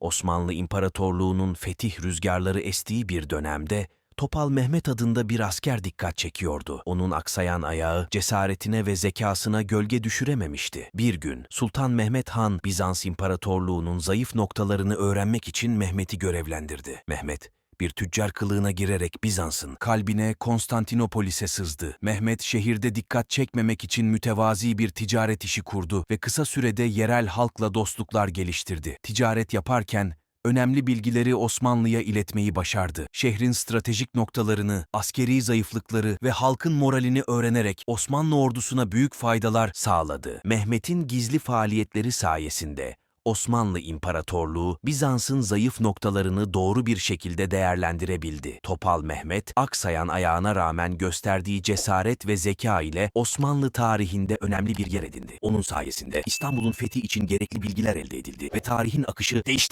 Osmanlı İmparatorluğu'nun fetih rüzgarları estiği bir dönemde Topal Mehmet adında bir asker dikkat çekiyordu. Onun aksayan ayağı cesaretine ve zekasına gölge düşürememişti. Bir gün Sultan Mehmet Han Bizans İmparatorluğu'nun zayıf noktalarını öğrenmek için Mehmet'i görevlendirdi. Mehmet bir tüccar kılığına girerek Bizans'ın kalbine Konstantinopolis'e sızdı. Mehmet şehirde dikkat çekmemek için mütevazi bir ticaret işi kurdu ve kısa sürede yerel halkla dostluklar geliştirdi. Ticaret yaparken önemli bilgileri Osmanlı'ya iletmeyi başardı. Şehrin stratejik noktalarını, askeri zayıflıkları ve halkın moralini öğrenerek Osmanlı ordusuna büyük faydalar sağladı. Mehmet'in gizli faaliyetleri sayesinde Osmanlı İmparatorluğu Bizans'ın zayıf noktalarını doğru bir şekilde değerlendirebildi. Topal Mehmet, aksayan ayağına rağmen gösterdiği cesaret ve zeka ile Osmanlı tarihinde önemli bir yer edindi. Onun sayesinde İstanbul'un fethi için gerekli bilgiler elde edildi ve tarihin akışı değişti.